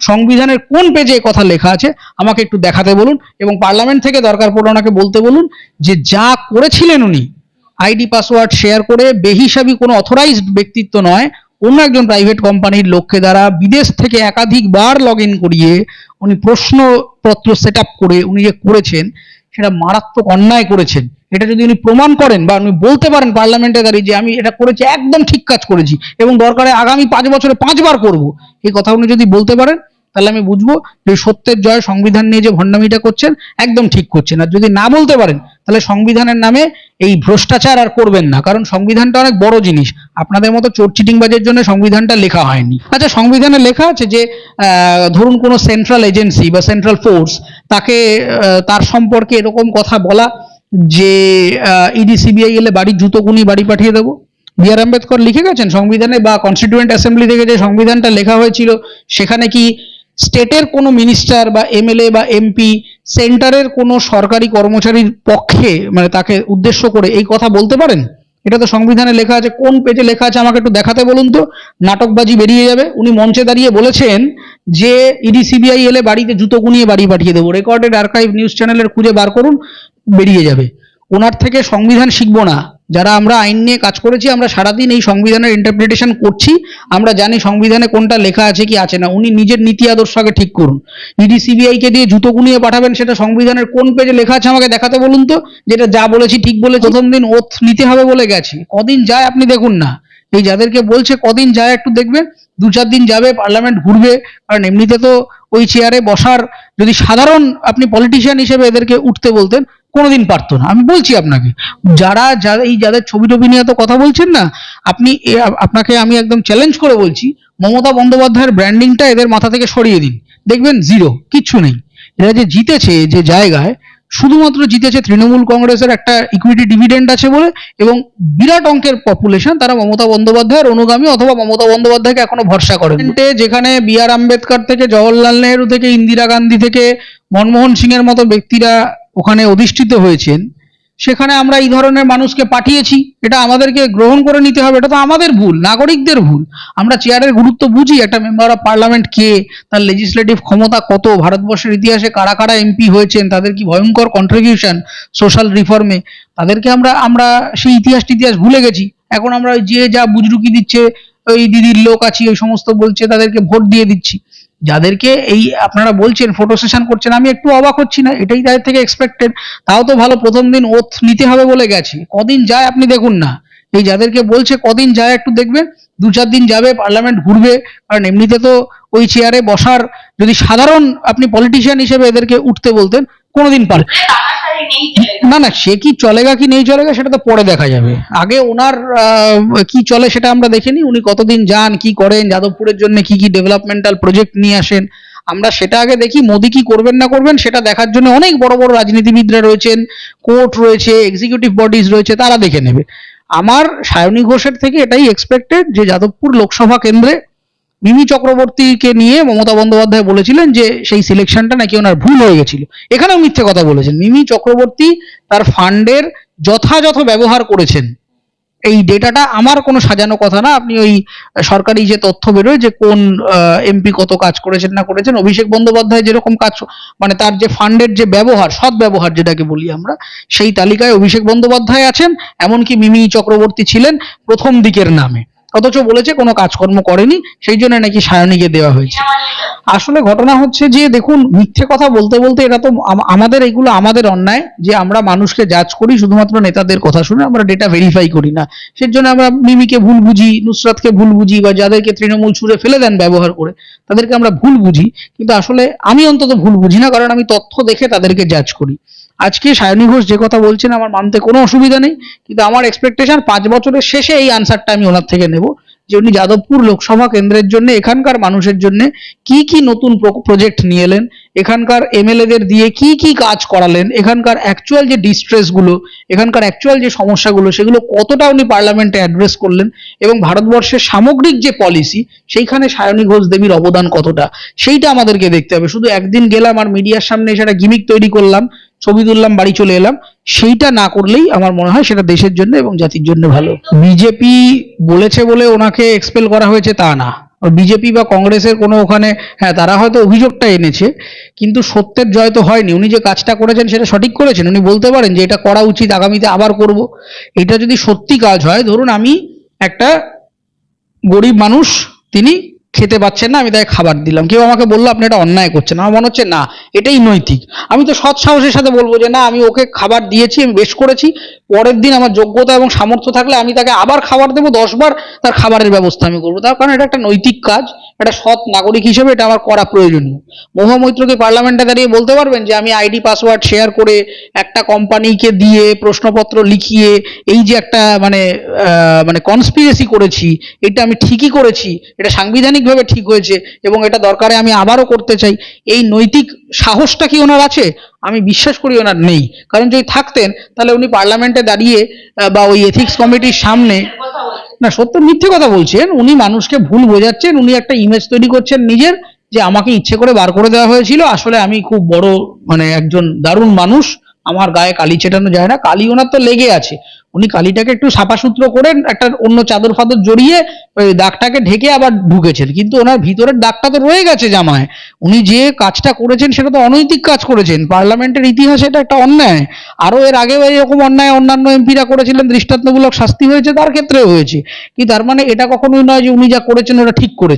সংবিধানের কোন পেজে কথা লেখা আছে, আমাকে একটু দেখাতে বলুন এবং পার্লামেন্ট থেকে দরকার পড়ে ওনাকে বলতে বলুন যে যা করেছিলেন উনি আইডি পাসওয়ার্ড শেয়ার করে বেহিসাবি কোনো অথরাইজড ব্যক্তিত্ব নয়, অন্য একজন প্রাইভেট কোম্পানির লোককে দ্বারা বিদেশ থেকে একাধিকবার লগ ইন করিয়ে উনি প্রশ্নপত্র সেট আপ করে উনি যে করেছেন সেটা মারাত্মক অন্যায় করেছেন। এটা যদি উনি প্রমাণ করেন বা উনি বলতে পারেন পার্লামেন্টে দাঁড়িয়ে যে আমি এটা করেছি, একদম ঠিক কাজ করেছি এবং দরকারে আগামী পাঁচ বছরে পাঁচবার করব। এই কথা উনি যদি বলতে পারেন, তাহলে আমি বুঝব যে সত্যের জয় সংবিধান নিয়ে যে ভণ্ডামিটা করছেন, একদম ঠিক করছেন। আর যদি না বলতে পারেন, তাহলে সংবিধানের নামে এই ভ্রষ্টাচার আর করবেন না, কারণ সংবিধানটা অনেক বড় জিনিস। আপনাদের মতো চিটিংবাজের জন্য সংবিধানটা লেখা হয়নি। আচ্ছা সংবিধানে লেখা আছে যে ধরুন কোনো সেন্ট্রাল এজেন্সি বা সেন্ট্রাল ফোর্স তাকে তার সম্পর্কে এরকম কথা বলা যে ইডি সিবিআই এলে বাড়ির জুতো গুনি বাড়ি পাঠিয়ে দেবো। বি আর আম্বেদকর লিখে গেছেন সংবিধানে বা কনস্টিটিউয়েন্ট অ্যাসেম্বলি থেকে যে সংবিধানটা লেখা হয়েছিল, সেখানে কি স্টেটের কোনো মিনিস্টার বা এমএলএ বা এমপি সেন্টারের কোনো সরকারি কর্মচারীর পক্ষে মানে তাকে উদ্দেশ্য করে এই কথা বলতে পারেন? এটা তো সংবিধানে লেখা আছে, কোন পেজে লেখা আছে আমাকে একটু দেখাতে বলুন তো। নাটকবাজি বেরিয়ে যাবে। উনি মঞ্চে দাঁড়িয়ে বলেছেন যে ইডি সিবিআই এলে বাড়িতে জুতো গুনিয়ে বাড়ি পাঠিয়ে দেবো। রেকর্ডেড আর্কাইভ নিউজ চ্যানেলের খুঁজে বার করুন, বেরিয়ে যাবে। ওনার থেকে সংবিধান শিখব না। যারা আমরা আইন নিয়ে কাজ করেছি, আমরা সারাদিন এই সংবিধানের ইন্টারপ্রিটেশন করছি। আমরা জানি সংবিধানে কোনটা লেখা আছে কি আছে না। উনি নিজের নীতি আদর্শ আগে ঠিক করুন। ইডি সিবিআই কে দিয়ে জুতো গুনিয়ে পাঠাবেন, সেটা সংবিধানের কোন পেজে লেখা আছে আমাকে দেখাতে বলুন তো? যেটা যা বলেছি, ঠিক বলে প্রথম দিন ওথ নিতে হবে বলে গেছি। কদিন যায় আপনি দেখুন না। এই যাদেরকে বলছে, কদিন যায় একটু দেখবেন। দু চার দিন যাবে, পার্লামেন্ট ঘুরবে, কারণ এমনিতে তো ওই চেয়ারে বসার যদি সাধারণ আপনি পলিটিশিয়ান হিসেবে এদেরকে উঠতে বলতেন, কোনোদিন পারতো না। আমি বলছি আপনাকে, যারা যারা এই যাদের ছবি টবি নিয়ে তো কথা বলছেন না, আপনি আপনাকে আমি একদম চ্যালেঞ্জ করে বলছি, মমতা বন্দ্যোপাধ্যায়ের ব্র্যান্ডিংটা এদের মাথা থেকে সরিয়ে দিন। দেখবেন জিরো কিচ্ছু নেই। এরা যে জিতেছে যে জায়গায় শুধুমাত্র জিতেছে তৃণমূল কংগ্রেসের একটা ইকুইটি ডিভিডেন্ড আছে বলে এবং বিরাট অঙ্কের পপুলেশন তারা মমতা বন্দ্যোপাধ্যায়ের অনুগামী অথবা মমতা বন্দ্যোপাধ্যায়কে এখনও ভরসা করেন। যেখানে বি আর আম্বেদকর থেকে জওহরলাল নেহরু থেকে, ইন্দিরা গান্ধী থেকে, মনমোহন সিং এর মতো ব্যক্তিরা ওখানে অধিষ্ঠিত হয়েছেন। সেখানে আমরা এই ধরনের মানুষকে পাঠিয়েছি, এটা আমাদেরকে গ্রহণ করে নিতে হবে, এটা তো আমাদের ভুল, নাগরিকদের ভুল। আমরা চেয়ারের গুরুত্ব বুঝি, একটা মেম্বার অফ পার্লামেন্ট কে, তার লেজিসলেটিভ ক্ষমতা কত, ভারতবর্ষের ইতিহাসে কারা কারা এমপি হয়েছেন, তাদের কি ভয়ঙ্কর কন্ট্রিবিউশন সোশ্যাল রিফর্মে তাদেরকে আমরা আমরা সেই ইতিহাস ইতিহাস ভুলে গেছি। এখন আমরা যে যা বুজরুকি দিচ্ছে, ওই দিদির লোক আছি, ওই সমস্ত বলছে, তাদেরকে ভোট দিয়ে দিচ্ছি। যাদেরকে এই আপনারা বলছেন ফটো সেশন করছেন, আমি একটু অবাক হচ্ছি না, এটাই তাদের থেকে এক্সপেক্টেড তাও তো ভালো, প্রথম দিন ওথ নিতে হবে বলে গেছে। কদিন যায় আপনি দেখুন না। এই যাদেরকে বলছে, কদিন যায় একটু দেখবেন, দু চার দিন যাবে পার্লামেন্ট ঘুরবে, কারণ এমনিতে তো ওই চেয়ারে বসার যদি সাধারণ আপনি পলিটিশিয়ান হিসেবে এদেরকে উঠতে বলতেন, কোনোদিন পারবে না না, সে কি চলেগা কি নেই চলেগা সেটা তো পরে দেখা যাবে। আগে ওনার কি চলে সেটা আমরা দেখেনি, উনি কতদিন যান, কি করেন, যাদবপুরের জন্য কি কি ডেভেলপমেন্টাল প্রজেক্ট নিয়ে আসেন। আমরা সেটা আগে দেখি, মোদি কি করবেন না করবেন সেটা দেখার জন্য অনেক বড় বড় রাজনীতিবিদরা রয়েছেন, কোর্ট রয়েছে এক্সিকিউটিভ বডিজ রয়েছে, তারা দেখে নেবে। আমার সায়নী ঘোষের থেকে এটাই এক্সপেক্টেড যে যাদবপুর লোকসভা কেন্দ্রে মিমি চক্রবর্তীকে নিয়ে মমতা বন্দ্যোপাধ্যায় বলেছিলেন যে সেই সিলেকশনটা নাকি ওনার ভুল হয়ে গেছিল। এখানেও মিথ্যে কথা বলেছেন। মিমি চক্রবর্তী তার ফান্ডের যথাযথ ব্যবহার করেছেন। এই ডেটাটা আমার কোনো সাজানো কথা না। আপনি ওই সরকারি যে তথ্য বেরোয় যে কোন এমপি কত কাজ করেছেন না করেছেন, অভিষেক বন্দ্যোপাধ্যায় যেরকম কাজ মানে তার যে ফান্ডের যে ব্যবহার, সৎ ব্যবহার যেটাকে বলি আমরা, সেই তালিকায় অভিষেক বন্দ্যোপাধ্যায় আছেন, এমনকি মিমি চক্রবর্তী ছিলেন প্রথম দিকের নামে। অথচ বলেছে কোনো কাজকর্ম করেনি, সেই জন্য নাকি সায়নীকে দেওয়া হয়েছে। আসলে ঘটনা হচ্ছে যে, দেখুন, মিথ্যে কথা বলতে বলতে এটা তো আমাদের এগুলো আমাদের অন্যায়, যে আমরা মানুষকে জাজ করি, শুধুমাত্র নেতাদের কথা শুনে আমরা ডেটা ভেরিফাই করি না। সেই জন্য আমরা মিমিকে ভুল বুঝি, নুসরাতকে ভুল বুঝি, বা যাদেরকে তৃণমূল ছুঁড়ে ফেলে দেন ব্যবহার করে, তাদেরকে আমরা ভুল বুঝি। কিন্তু আসলে আমি অন্তত ভুল বুঝি না, কারণ আমি তথ্য দেখে তাদেরকে জাজ করি। আজকে সায়নী ঘোষ যে কথা বলছেন আমার মানতে কোনো অসুবিধা নেই, কিন্তু আমার এক্সপেকটেশন পাঁচ বছরের শেষে এই আনসারটা আমি ওনার থেকে নেব, যে উনি যাদবপুর লোকসভা কেন্দ্রের জন্য, এখানকার মানুষের জন্য কি কি নতুন প্রজেক্ট নিয়ে এলেন, এখানকার এমএলএদের দিয়ে কি কি কাজ করালেন, এখানকার অ্যাকচুয়াল যে ডিস্ট্রেসগুলো, এখানকার অ্যাকচুয়াল যে সমস্যাগুলো, সেগুলো কতটা উনি পার্লামেন্টে অ্যাড্রেস করলেন এবং ভারতবর্ষের সামগ্রিক যে পলিসি সেইখানে সায়নী ঘোষ দেবীর অবদান কতটা, সেইটা আমাদেরকে দেখতে হবে। শুধু একদিন গেলাম আর মিডিয়ার সামনে সেটা গিমিক তৈরি করলাম ছবি তুললাম, বাড়ি চলে এলাম। সেইটা না করলেই আমার মনে হয় সেটা দেশের জন্য এবং জাতির জন্য ভালো। বিজেপি বলেছে বলে ওনাকে এক্সপেল করা হয়েছে তা না। বিজেপি বা কংগ্রেসের কোনো ওখানে হ্যাঁ তারা হয়তো অভিযোগটা এনেছে, কিন্তু সত্যের জয় তো হয়নি। উনি যে কাজটা করেছেন সেটা সঠিক করেছেন। উনি বলতে পারেন যে এটা করা উচিত, আগামীতে আবার করব। এটা যদি সত্যি কাজ হয়, ধরুন আমি একটা গরিব মানুষ, তিনি খেতে পাচ্ছেন না, আমি তাকে খাবার দিলাম। কেউ আমাকে বলল, আপনি এটা অন্যায় করছেন। আমার মনে হচ্ছে, না, এটাই নৈতিক। আমি তো সৎ সাহসের সাথে বলব যে, না, আমি ওকে খাবার দিয়েছি, আমি বেশ করেছি। পরের দিন আমার যোগ্যতা এবং সামর্থ্য থাকলে আমি তাকে আবার খাবার দেবো দশবার তার খাবারের ব্যবস্থা আমি করব। তার কারণ এটা একটা নৈতিক কাজ একটা সৎ নাগরিক হিসেবে এটা আমার করা প্রয়োজনীয়। মহুয়া মৈত্রকে পার্লামেন্টে দাঁড়িয়ে বলতে পারবেন যে, আমি আইডি, পাসওয়ার্ড শেয়ার করে একটা কোম্পানিকে দিয়ে প্রশ্নপত্র লিখিয়ে এই যে একটা মানে মানে কনস্পিরেসি করেছি, এটা আমি ঠিকই করেছি, এটা সাংবিধানিকভাবে ঠিক হয়েছে এবং এটা দরকারে আমি আবারও করতে চাই। এই নৈতিক সাহসটা কি ওনার আছে? আমি বিশ্বাস করি ওনার নেই। কারণ যদি থাকতেন, তাহলে উনি পার্লামেন্টে দাঁড়িয়ে বা ওই এথিক্স কমিটির সামনে না, সত্য, মিথ্যে কথা বলছেন। উনি মানুষকে ভুল বোঝাচ্ছেন, উনি একটা ইমেজ তৈরি করছেন নিজের, যে আমাকে ইচ্ছে করে বার করে দেওয়া হয়েছিল। আসলে আমি খুব বড় মানে একজন দারুণ মানুষ। আমার গায়ে কালি চেটানো যায় না, কালি ওনার তো লেগে আছে। উনি কালিটাকে একটু সাফাসুত্র করে একটা অন্য চাদর ফাদর জড়িয়ে ওই দাগটাকে ঢেকে আবার ঢুকেছেন। কিন্তু ওনার ভিতরের দাগটা তো রয়ে গেছে জামায়। উনি যে কাজটা করেছেন সেটা তো অনৈতিক কাজ করেছেন। পার্লামেন্টের ইতিহাসে এটা একটা অন্যায়। আরও এর আগেও এরকম অন্যায় অন্যান্য এমপিরা করেছিলেন, দৃষ্টান্তমূলক শাস্তি হয়েছে, তার ক্ষেত্রেও হয়েছে। কি তার মানে এটা কখনোই নয় যে উনি যা করেছেন ওটা ঠিক করেছে।